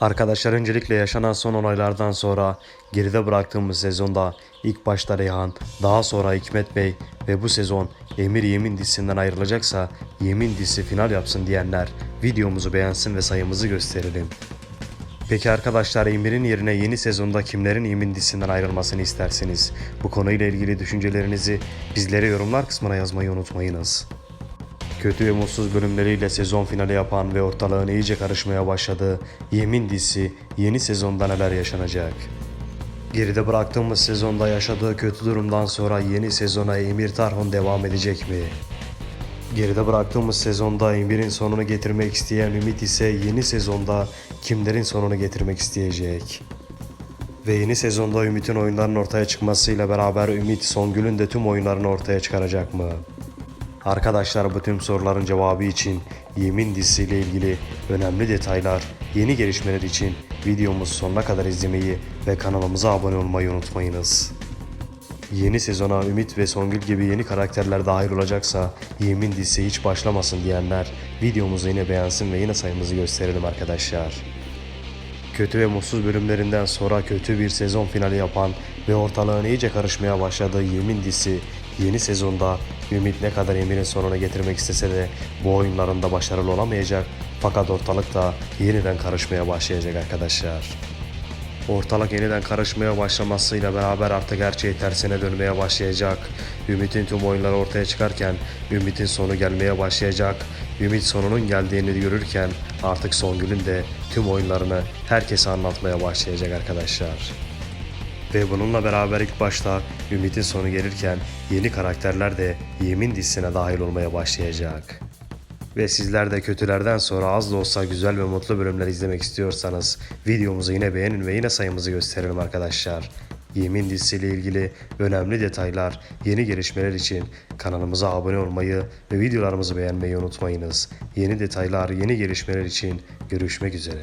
Arkadaşlar öncelikle yaşanan son olaylardan sonra geride bıraktığımız sezonda ilk başta Reyhan, daha sonra Hikmet Bey ve bu sezon Emir Yemin dizisinden ayrılacaksa Yemin dizisi final yapsın diyenler videomuzu beğensin ve sayımızı gösterelim. Peki arkadaşlar Emir'in yerine yeni sezonda kimlerin Yemin dizisinden ayrılmasını istersiniz? Bu konuyla ilgili düşüncelerinizi bizlere yorumlar kısmına yazmayı unutmayınız. Kötü ve mutsuz bölümleriyle sezon finali yapan ve ortalığın iyice karışmaya başladığı Yemin dizisi yeni sezonda neler yaşanacak? Geride bıraktığımız sezonda yaşadığı kötü durumdan sonra yeni sezona Emir Tarhun devam edecek mi? Geride bıraktığımız sezonda Emir'in sonunu getirmek isteyen Ümit ise yeni sezonda kimlerin sonunu getirmek isteyecek? Ve yeni sezonda Ümit'in oyunların ortaya çıkmasıyla beraber Ümit Songül'ün de tüm oyunlarını ortaya çıkaracak mı? Arkadaşlar bu tüm soruların cevabı için Yemin dizisiyle ilgili önemli detaylar, yeni gelişmeler için videomuzu sonuna kadar izlemeyi ve kanalımıza abone olmayı unutmayınız. Yeni sezona Ümit ve Songül gibi yeni karakterler dahil olacaksa Yemin dizisi hiç başlamasın diyenler videomuzu yine beğensin ve yine sayımızı gösterelim arkadaşlar. Kötü ve mutsuz bölümlerinden sonra kötü bir sezon finali yapan ve ortalığın iyice karışmaya başladığı Yemin dizisi yeni sezonda Ümit ne kadar Emir'in sonuna getirmek istese de bu oyunlarında başarılı olamayacak fakat ortalık da yeniden karışmaya başlayacak arkadaşlar. Ortalık yeniden karışmaya başlamasıyla beraber artık her şey tersine dönmeye başlayacak. Ümit'in tüm oyunları ortaya çıkarken Ümit'in sonu gelmeye başlayacak. Ümit sonunun geldiğini görürken artık Songül'ün de tüm oyunlarını herkese anlatmaya başlayacak arkadaşlar. Ve bununla beraber ilk başta Ümit'in sonu gelirken yeni karakterler de Yemin dizisine dahil olmaya başlayacak. Ve sizler de kötülerden sonra az da olsa güzel ve mutlu bölümler izlemek istiyorsanız videomuzu yine beğenin ve yine sayımızı gösterelim arkadaşlar. Yemin dizisiyle ilgili önemli detaylar, yeni gelişmeler için kanalımıza abone olmayı ve videolarımızı beğenmeyi unutmayınız. Yeni detaylar, yeni gelişmeler için görüşmek üzere.